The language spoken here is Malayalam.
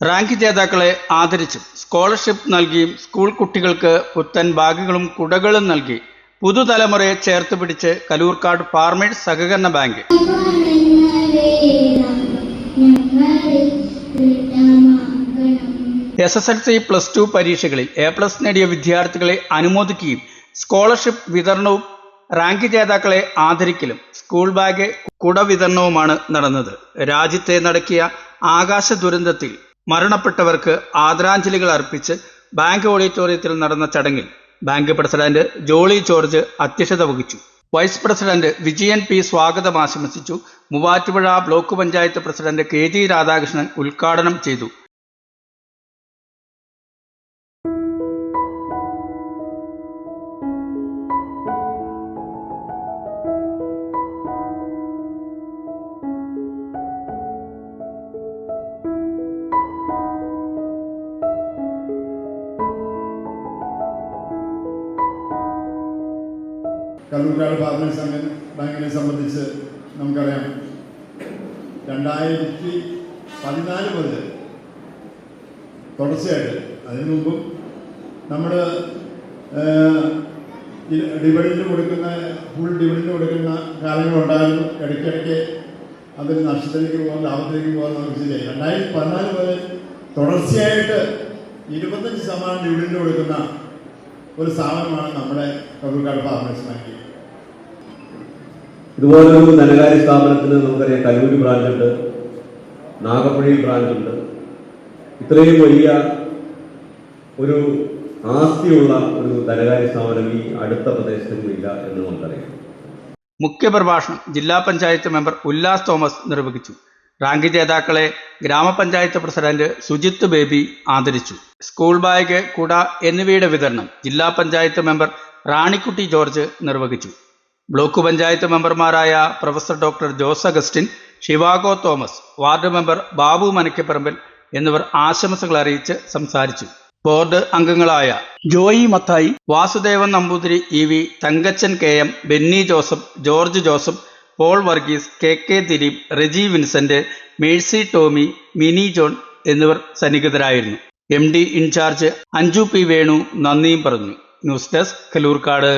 റാങ്ക് ജേതാക്കളെ ആദരിച്ചും സ്കോളർഷിപ്പ് നൽകിയും സ്കൂൾ കുട്ടികൾക്ക് പുത്തൻ ബാഗുകളും കുടകളും നൽകി പുതുതലമുറയെ ചേർത്ത് പിടിച്ച് കലൂർക്കാട് ഫാർമേഴ്സ് സഹകരണ bank. S S L C plus two പരീക്ഷകളിൽ എ പ്ലസ് നേടിയ വിദ്യാർത്ഥികളെ അനുമോദിക്കുകയും സ്കോളർഷിപ്പ് വിതരണവും റാങ്ക് ജേതാക്കളെ ആദരിക്കലും സ്കൂൾ ബാഗ് കുട വിതരണവുമാണ് നടന്നത്. രാജ്യത്തെ നടക്കിയ ആകാശ ദുരന്തത്തിൽ മരണപ്പെട്ടവർക്ക് ആദരാഞ്ജലികൾ അർപ്പിച്ച് ബാങ്ക് ഓഡിറ്റോറിയത്തിൽ നടന്ന ചടങ്ങിൽ ബാങ്ക് പ്രസിഡന്റ് ജോളി ജോർജ് അധ്യക്ഷത വഹിച്ചു. വൈസ് പ്രസിഡന്റ് വിജയൻ പി സ്വാഗതം ആശംസിച്ചു. Muvattupuzha block panchayat president K G Radhakrishnan ഉദ്ഘാടനം ചെയ്തു. കല്ലൂർക്കാട് ഫാർമേഴ്സ് സംഘം ബാങ്കിനെ സംബന്ധിച്ച് നമുക്കറിയാം. രണ്ടായിരത്തി പതിനാല് മുതൽ തുടർച്ചയായിട്ട് അതിനു മുമ്പും നമ്മൾ ഡിവിഡൻഡ് കൊടുക്കുന്ന ഫുൾ ഡിവിഡൻഡ് കൊടുക്കുന്ന കാലങ്ങളുണ്ടായിരുന്നു ഇടയ്ക്കിടയ്ക്ക് അതിൽ നഷ്ടത്തിലേക്ക് പോകാൻ ലാഭത്തിലേക്ക് പോകാൻ നമുക്ക് ശരിയായി. രണ്ടായിരത്തി പതിനാല് മുതൽ തുടർച്ചയായിട്ട് ഇരുപത്തഞ്ച് ശതമാനം ഡിവിഡൻഡ് കൊടുക്കുന്ന ഒരു സ്ഥാപനമാണ് നമ്മുടെ കല്ലൂർക്കാട് ഫാർമേഴ്സ് ബാങ്ക്. ഇതുപോലൊരു ധനകാര്യ സ്ഥാപനത്തിന് നമുക്കറിയാം കരൂരി ബ്രാഞ്ചുണ്ട് നാഗപ്പുഴയിൽ ബ്രാഞ്ചുണ്ട് ഇത്രയും വലിയ ഒരു ആസ്തിയുള്ള ഒരു ധനകാര്യ സ്ഥാപനം ഈ അടുത്ത പ്രദേശത്തും ഇല്ല എന്ന് നമുക്കറിയാം. മുഖ്യപ്രഭാഷണം ജില്ലാ പഞ്ചായത്ത് മെമ്പർ ഉല്ലാസ് തോമസ് നിർവഹിച്ചു. റാങ്ക് ജേതാക്കളെ ഗ്രാമപഞ്ചായത്ത് പ്രസിഡന്റ് സുജിത്ത് ബേബി ആദരിച്ചു. സ്കൂൾ ബാഗ് കുട എന്നിവയുടെ വിതരണം ജില്ലാ പഞ്ചായത്ത് മെമ്പർ റാണിക്കുട്ടി ജോർജ് നിർവഹിച്ചു. ബ്ലോക്ക് പഞ്ചായത്ത് മെമ്പർമാരായ professor doctor Jose Augustine Shivago Thomas ward member Babu Manakkaparambil എന്നിവർ ആശംസകൾ അറിയിച്ച് സംസാരിച്ചു. ബോർഡ് അംഗങ്ങളായ Joy Mathai Vasudevan Namboothiri E V Thankachan K M Benny Joseph George Joseph Paul Varghese K K Dileep Reji Vincent Mercy Tommy Mini John എന്നിവർ സന്നിഹിതരായിരുന്നു. M D in-charge Anju P Venu നന്ദിയും പറഞ്ഞു. News desk Kalloorkad.